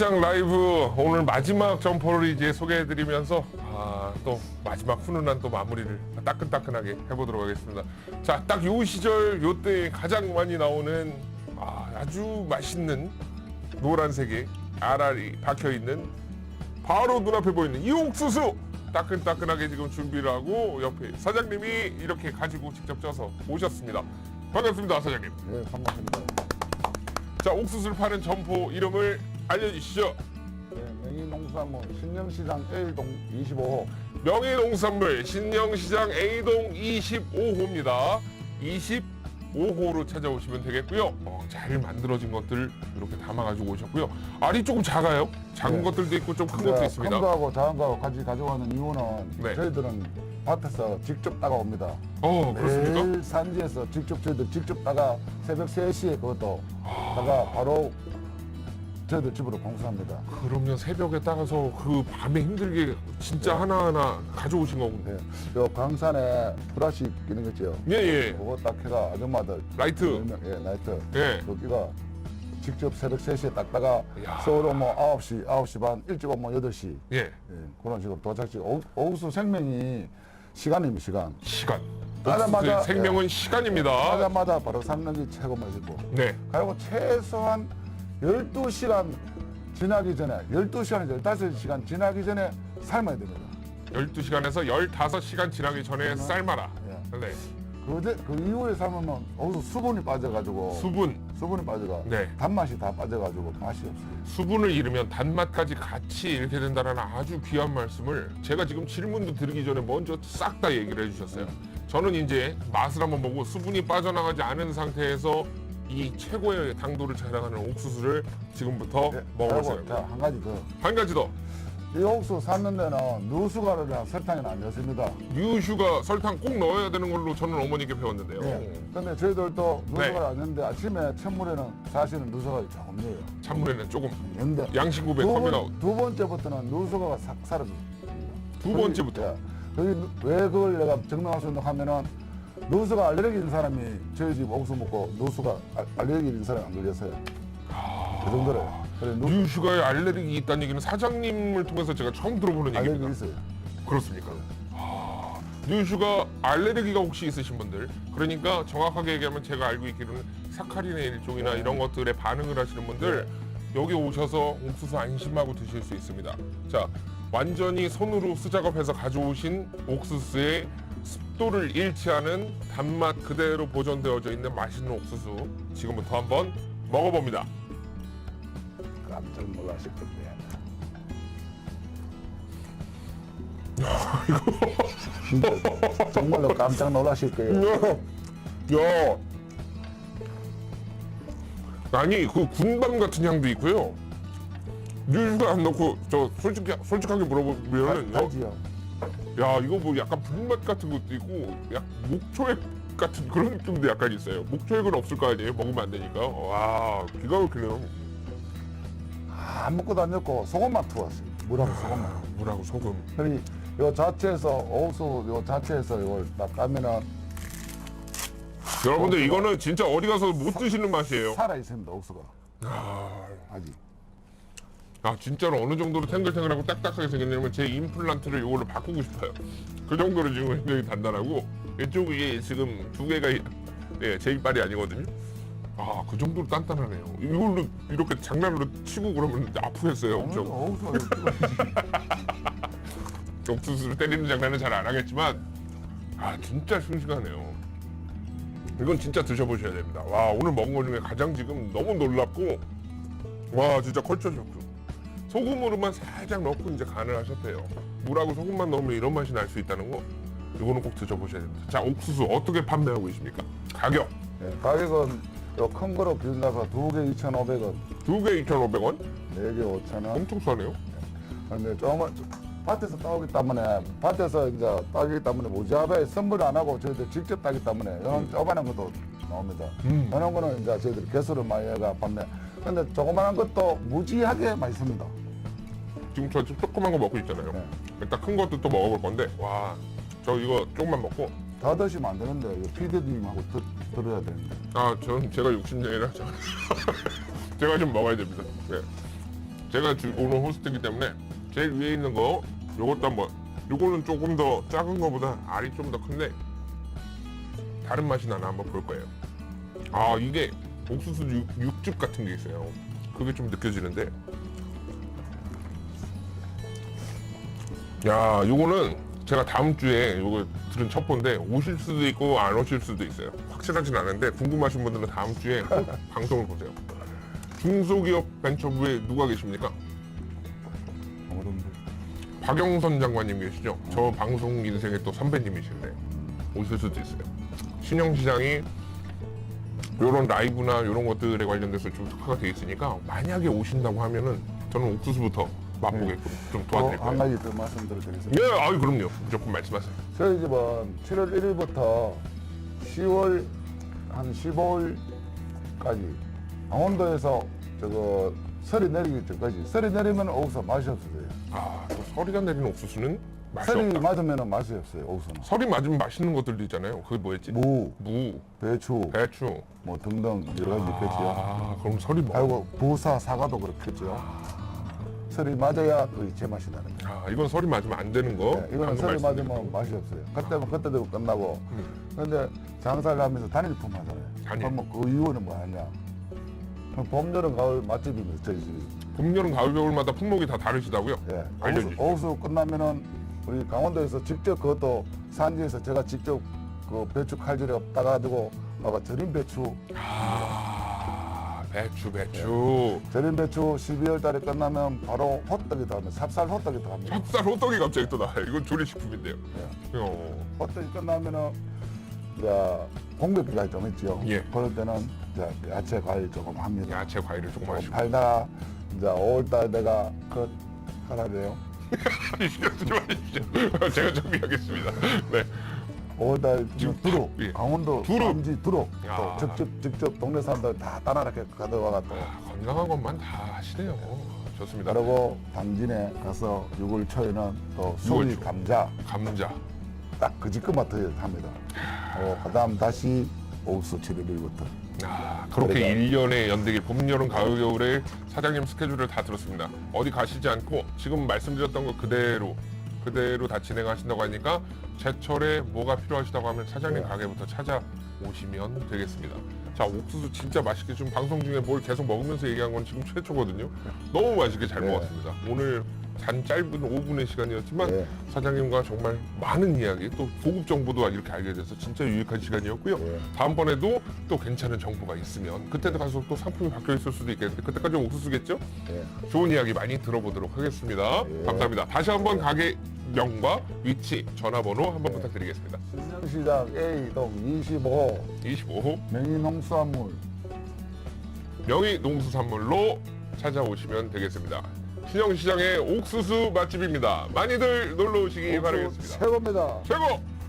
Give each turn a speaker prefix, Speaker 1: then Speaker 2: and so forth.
Speaker 1: 시장 라이브 오늘 마지막 점포를 이제 소개해드리면서 아, 또 마지막 훈훈한 또 마무리를 따끈따끈하게 해보도록 하겠습니다. 자, 딱 요 시절 요때 가장 많이 나오는 아, 아주 맛있는 노란색의 알알이 박혀 있는 바로 눈앞에 보이는 이 옥수수 따끈따끈하게 지금 준비를 하고 옆에 사장님이 이렇게 가지고 직접 쪄서 오셨습니다. 반갑습니다, 사장님.
Speaker 2: 네, 반갑습니다.
Speaker 1: 자, 옥수수를 파는 점포 이름을 알려주시죠.
Speaker 2: 네, 명의농산물 신영시장 A동 25호.
Speaker 1: 명예농산물 신영시장 A동 25호입니다. 25호로 찾아오시면 되겠고요. 어, 잘 만들어진 것들 이렇게 담아가지고 오셨고요. 알이 조금 작아요. 작은
Speaker 2: 네.
Speaker 1: 것들도 있고 좀 큰 것도 있습니다.
Speaker 2: 큰 거하고 작은 거하고 같이 가져가는 이유는
Speaker 1: 네.
Speaker 2: 저희들은 밭에서 직접 따가옵니다.
Speaker 1: 어, 그렇습니까?
Speaker 2: 매일 산지에서 직접 저희들 직접 따가 새벽 3시에 그것도 따가 바로 저희들 집으로 공수합니다.
Speaker 1: 그러면 새벽에 따가서 그 밤에 힘들게 진짜 하나하나 가져오신 거군요.
Speaker 2: 네. 요 강산에 브라시 끼는 거 있죠?
Speaker 1: 예, 예.
Speaker 2: 그거 딱 해가 아줌마들
Speaker 1: 라이트.
Speaker 2: 열 명, 예, 나이트.
Speaker 1: 예.
Speaker 2: 거기가 직접 새벽 3시에 닦다가
Speaker 1: 야.
Speaker 2: 서울 오면 9시, 9시 반, 일찍 오면 8시.
Speaker 1: 예.
Speaker 2: 예, 그런 식으로 도착지. 오- 오후수 생명이 시간입니다, 시간.
Speaker 1: 시간.
Speaker 2: 따자마자-
Speaker 1: 옥수수의 생명은 시간입니다.
Speaker 2: 하자마자 바로 삶는 게 최고 맛이고.
Speaker 1: 네.
Speaker 2: 그리고 최소한 12시간 지나기 전에, 12시간에서 15시간 지나기 전에 삶아야 됩니다.
Speaker 1: 12시간에서 15시간 지나기 전에 삶아라.
Speaker 2: 예.
Speaker 1: 네.
Speaker 2: 그, 제- 그 이후에 삶으면 오후수 수분이 빠져가지고.
Speaker 1: 수분.
Speaker 2: 수분이 빠져가.
Speaker 1: 네.
Speaker 2: 단맛이 다 빠져가지고 맛이 없어요.
Speaker 1: 수분을 잃으면 단맛까지 같이 잃게 된다는 아주 귀한 말씀을 제가 지금 질문도 드리기 전에 먼저 싹 다 얘기를 해주셨어요. 저는 이제 맛을 한번 보고 수분이 빠져나가지 않은 상태에서 이 최고의 당도를 자랑하는 옥수수를 지금부터
Speaker 2: 네,
Speaker 1: 먹어보세요.
Speaker 2: 자, 한 가지 더.
Speaker 1: 한 가지 더.
Speaker 2: 이 옥수 삶는 데는 누수가루랑 설탕이 안 넣습니다.
Speaker 1: 유슈가 설탕 꼭 넣어야 되는 걸로 저는 어머니께 배웠는데요.
Speaker 2: 예. 근데 저희들도 누수가루
Speaker 1: 네.
Speaker 2: 안 넣는데 아침에 찬물에는 사실은 누수가루 조금 넣어요.
Speaker 1: 찬물에는 조금
Speaker 2: 근데 두,
Speaker 1: 컵이
Speaker 2: 번,
Speaker 1: 나오.
Speaker 2: 두 번째부터는 누수가루가 싹 사라집니다.
Speaker 1: 두 번째부터.
Speaker 2: 예. 거기 왜 그걸 내가 증명할 수 있는 하면은 누수가 알레르기 있는 사람이 저희 집 옥수 먹고 누수가 알- 알레르기 있는 사람이 안 걸렸어요. 그 정도래요. 그래 누
Speaker 1: 유슈가에 알레르기 있다는 얘기는 사장님을 통해서 제가 처음 들어보는 얘기입니다.
Speaker 2: 알레르기 있어요.
Speaker 1: 그렇습니까? 아, 뉴슈가 알레르기가 혹시 있으신 분들, 그러니까 정확하게 얘기하면 제가 알고 있기로는 사카린의 일종이나 이런 것들에 반응을 하시는 분들 여기 오셔서 옥수수 안심하고 드실 수 있습니다. 자, 완전히 손으로 수작업해서 가져오신 옥수수의 습도를 잃지 않은 단맛 그대로 보존되어져 있는 맛있는 옥수수 지금부터 한번 먹어봅니다.
Speaker 2: 깜짝 놀라실 건데. 진짜 정말로 깜짝 놀라실 거예요.
Speaker 1: 야, 아니 그 군밤 같은 향도 있고요. 뉴스가 안 넣고 저 솔직히 솔직하게 물어보면은
Speaker 2: 달- 달지요.
Speaker 1: 야 이거 뭐 약간 불맛 같은 것도 있고 약 목초액 같은 그런 느낌도 약간 있어요. 목초액은 없을 거 아니에요. 먹으면 안 되니까. 와 기가 막히네요.
Speaker 2: 아무것도 안 넣고 소금만 투었어요. 물하고 소금만.
Speaker 1: 물하고 소금.
Speaker 2: 그리고 요 자체에서 옥수 요 자체에서 이걸 딱 까면은
Speaker 1: 여러분들 이거는 진짜 어디 가서 못 드시는 맛이에요.
Speaker 2: 살아 있습니다. 옥수가 아직.
Speaker 1: 아 진짜로 어느 정도로 탱글탱글하고 딱딱하게 생겼냐면 제 임플란트를 이걸로 바꾸고 싶어요. 그 정도로 지금 굉장히 단단하고 이쪽이 지금 두 개가 예, 제 이빨이 아니거든요. 아 그 정도로 단단하네요. 이걸로 이렇게 장난으로 치고 그러면 아프겠어요 엄청. 옥수수를 때리는 장난은 잘 안 하겠지만 아 진짜 싱싱하네요. 이건 진짜 드셔보셔야 됩니다. 와 오늘 먹은 것 중에 가장 지금 너무 놀랍고 와 진짜 컬처 쇼크. 소금으로만 살짝 넣고 이제 간을 하셨대요. 물하고 소금만 넣으면 이런 맛이 날 수 있다는 거 이거는 꼭 드셔보셔야 됩니다. 자 옥수수 어떻게 판매하고 계십니까? 가격
Speaker 2: 예, 가격은 요 큰 거로 기준나서 두개 2,500원,
Speaker 1: 두 개 2,500원?
Speaker 2: 네 개 5,000원.
Speaker 1: 엄청 싸네요.
Speaker 2: 근데 조금만 밭에서 따오기 때문에 밭에서 이제 따기 때문에 무지하게 선물 안 하고 저희들 직접 따기 때문에 이런 조그만한 것도 나옵니다.
Speaker 1: 음.
Speaker 2: 이런 거는 이제 저희들 개수를 많이 해가 판매. 근데 조그만한 것도 무지하게 맛있습니다.
Speaker 1: 지금 저 조그만 거 먹고 있잖아요.
Speaker 2: 네.
Speaker 1: 일단 큰 것도 또 먹어볼 건데 와 저 이거 조금만 먹고
Speaker 2: 다 드시면 안 되는데 이거 피디님하고 들, 들어야 되는데.
Speaker 1: 아, 저는 제가 60년이라 제가 좀 먹어야 됩니다. 네. 제가 주- 오늘 호스트이기 때문에 제일 위에 있는 거 요것도 한번 요거는 조금 더 작은 거보다 알이 좀 더 큰데 다른 맛이 나나 한번 볼 거예요. 아 이게 옥수수 육, 육즙 같은 게 있어요. 그게 좀 느껴지는데 야 요거는 제가 다음 주에 요거 들은 첫 번데 오실 수도 있고 안 오실 수도 있어요. 확실하진 않은데 궁금하신 분들은 다음 주에 꼭 방송을 보세요. 중소기업 벤처부에 누가 계십니까?
Speaker 2: 어른들.
Speaker 1: 박영선 장관님 계시죠? 저 방송 인생의 또 선배님이신데 오실 수도 있어요. 신영시장이 이런 라이브나 이런 것들에 관련돼서 좀 특화가 돼 있으니까 만약에 오신다고 하면은 저는 옥수수부터 맛보게끔
Speaker 2: 좀또
Speaker 1: 도와드릴
Speaker 2: 한
Speaker 1: 거예요.
Speaker 2: 가지 더 말씀드리겠습니다.
Speaker 1: 네, 아유 그럼요. 무조건 말씀하세요.
Speaker 2: 저희 집은 7월 1일부터 10월 한 15일까지 강원도에서 저거 설이 내리기 전까지 설이 내리면 옥수수 맛이 없어져요.
Speaker 1: 아, 또 설이가 내리는 옥수수는 맛이
Speaker 2: 설이
Speaker 1: 없다.
Speaker 2: 맞으면 맛이 없어요. 옥수수는.
Speaker 1: 설이 맞으면 맛있는 것들도 있잖아요. 그게 뭐였지?
Speaker 2: 무,
Speaker 1: 무,
Speaker 2: 배추,
Speaker 1: 배추.
Speaker 2: 뭐 등등 여러 가지 있겠지요.
Speaker 1: 아, 그럼 설이 뭐?
Speaker 2: 그리고 부사, 사과도 그렇겠죠. 설이 맞아야 그 제맛이 나는 거예요.
Speaker 1: 아, 이건 설이 맞으면 안 되는 거.
Speaker 2: 네, 이거는
Speaker 1: 방금
Speaker 2: 설이
Speaker 1: 말씀드린
Speaker 2: 맞으면 맛이 없어요. 그때면 그때대로 끝나고.
Speaker 1: 음.
Speaker 2: 그런데 장사를 하면서 단일품 하잖아요.
Speaker 1: 단일.
Speaker 2: 그러면 그 이유는 뭐 하냐? 그럼 봄, 여름, 가을 맛집입니다. 저희 집이.
Speaker 1: 봄, 여름, 가을, 겨울마다 품목이 다 다르시다고요?
Speaker 2: 예.
Speaker 1: 알려주시죠.
Speaker 2: 오수, 오수 끝나면은 우리 강원도에서 직접 그것도 산지에서 제가 직접 그 배추 칼질에 따가지고 아까 절임 배추,
Speaker 1: 아, 배추, 배추.
Speaker 2: 절임 배추 12월 달에 끝나면 바로 호떡이 들어갑니다. 삽살 호떡이 들어갑니다.
Speaker 1: 찹쌀 호떡이 갑자기 또 나와요. 이건 조리식품인데요.
Speaker 2: 예.
Speaker 1: 어,
Speaker 2: 호떡이 끝나면은 이제 공백기가 좀 있죠.
Speaker 1: 예.
Speaker 2: 그럴 때는 이제 야채 과일 조금 합니다.
Speaker 1: 야채, 과일을 조금 하시고.
Speaker 2: 팔다가 이제 5월 달 내가 그 하라래요.
Speaker 1: 신경 쓰지 마십시오. 제가 정리하겠습니다. 네.
Speaker 2: 5월달
Speaker 1: 지금
Speaker 2: 두릅,
Speaker 1: 예.
Speaker 2: 강원도
Speaker 1: 두릅.
Speaker 2: 삼지 두릅
Speaker 1: 야.
Speaker 2: 또 직접 직접 동네 사람들 다 따라렇게 가져와가 또
Speaker 1: 아, 건강한 것만 다 하시네요. 좋습니다.
Speaker 2: 그리고 당진에 가서 6월 초에는 또 수리
Speaker 1: 초.
Speaker 2: 감자
Speaker 1: 감자.
Speaker 2: 딱 그 집것부터 합니다. 어, 그다음 다시 옥수 7일부터
Speaker 1: 아, 그렇게
Speaker 2: 그러니까.
Speaker 1: 1년의 연대기 봄, 여름, 가을, 겨울에 사장님 스케줄을 다 들었습니다. 어디 가시지 않고 지금 말씀드렸던 거 그대로 그대로 다 진행하신다고 하니까 제철에 뭐가 필요하시다고 하면 사장님
Speaker 2: 네.
Speaker 1: 가게부터 찾아오시면 되겠습니다. 자, 옥수수 진짜 맛있게 지금 방송 중에 뭘 계속 먹으면서 얘기한 건 지금 최초거든요. 너무 맛있게 잘
Speaker 2: 네.
Speaker 1: 먹었습니다. 오늘 단 짧은 5분의 시간이었지만
Speaker 2: 네.
Speaker 1: 사장님과 정말 많은 이야기 또 고급 정보도 이렇게 알게 돼서 진짜 유익한 시간이었고요.
Speaker 2: 네.
Speaker 1: 다음번에도 또 괜찮은 정보가 있으면 그때도 가서 또 상품이 바뀌어 있을 수도 있겠는데 그때까지 옥수수겠죠?
Speaker 2: 예.
Speaker 1: 좋은 이야기 많이 들어보도록 하겠습니다.
Speaker 2: 예.
Speaker 1: 감사합니다. 다시 한번 가게 명과 위치, 전화번호 한번 부탁드리겠습니다.
Speaker 2: 신정시장 A동 25
Speaker 1: 25호
Speaker 2: 명의농수산물
Speaker 1: 명의 농수산물로 찾아오시면 되겠습니다. 신영시장의 옥수수 맛집입니다. 많이들 놀러 오시기 바라겠습니다.
Speaker 2: 최고입니다.
Speaker 1: 최고!